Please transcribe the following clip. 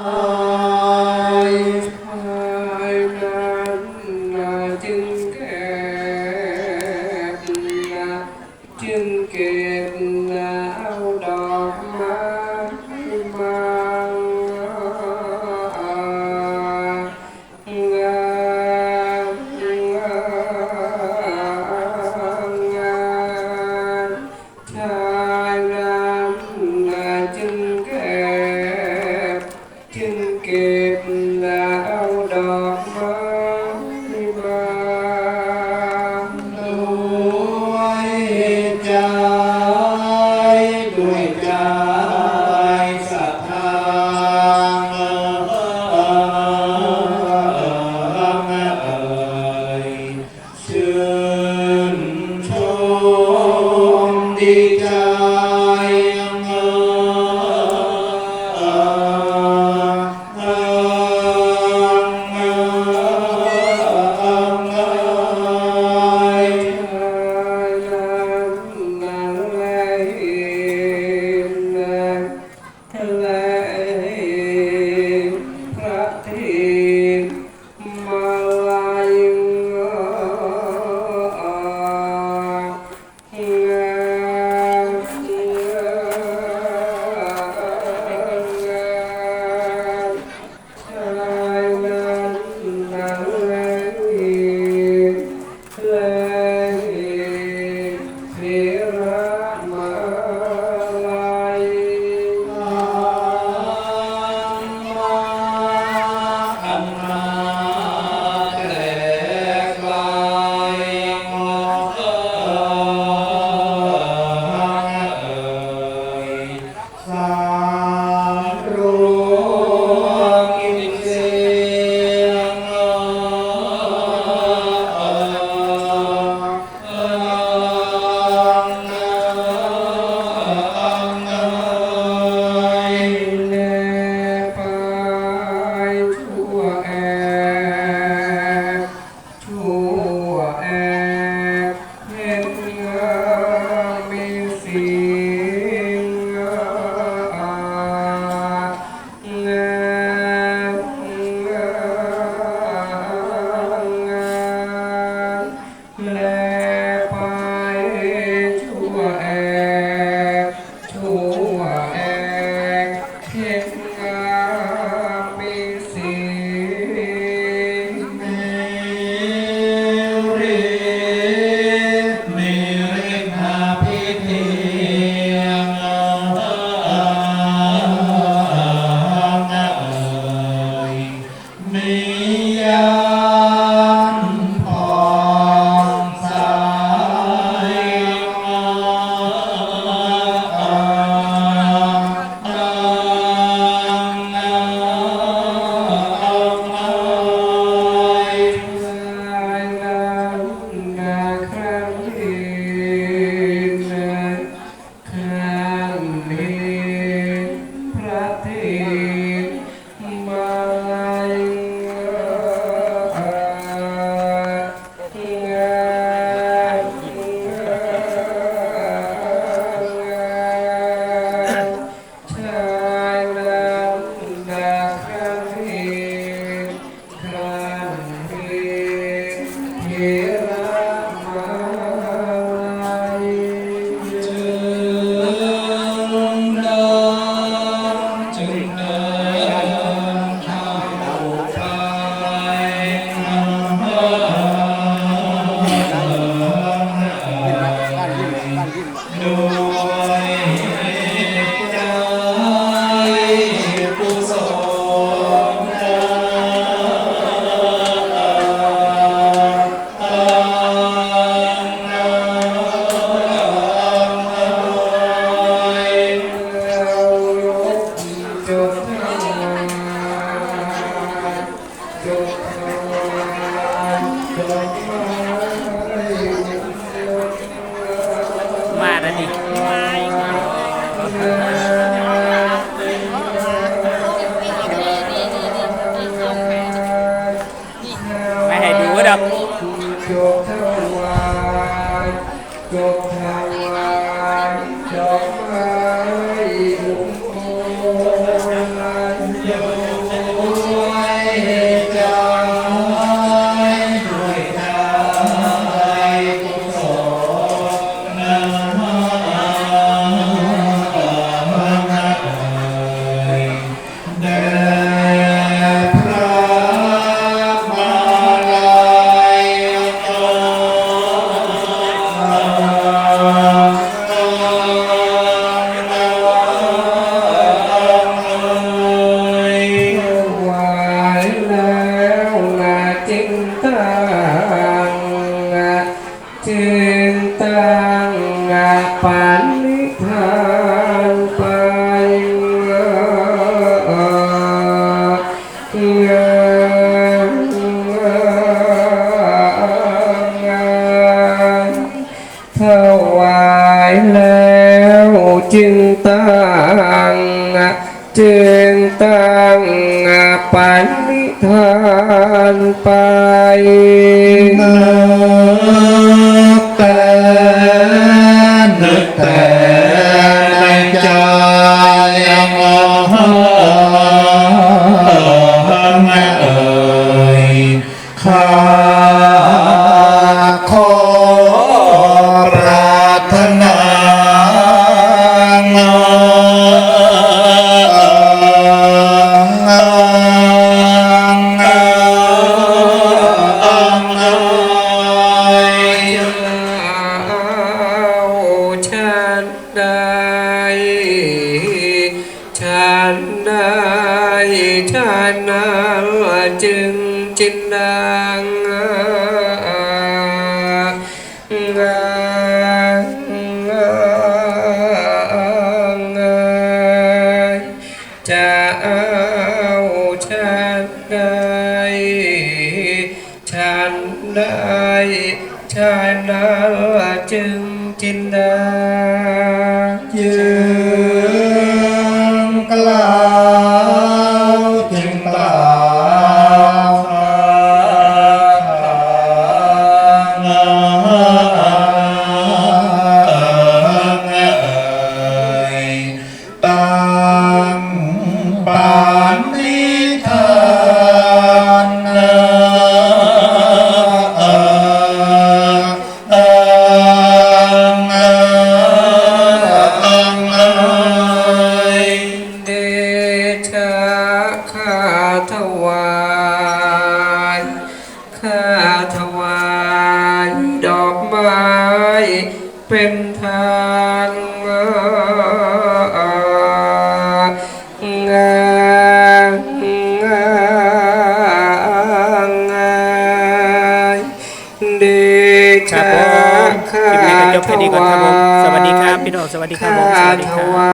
ย eh, you. ทิ 또 ปันนิทานไปถวายแล้วจึงตั้งจึงตั้งปันนิทานไป แต่ นึ ฉันได้ฉันได้ฉันนั้นจึง ยื บผมคลิปนี้ก็จบแค่นี้ก่อนครับผมสวัสดีครับพี่น้องสวัสดีครับผมสวัสดีครับ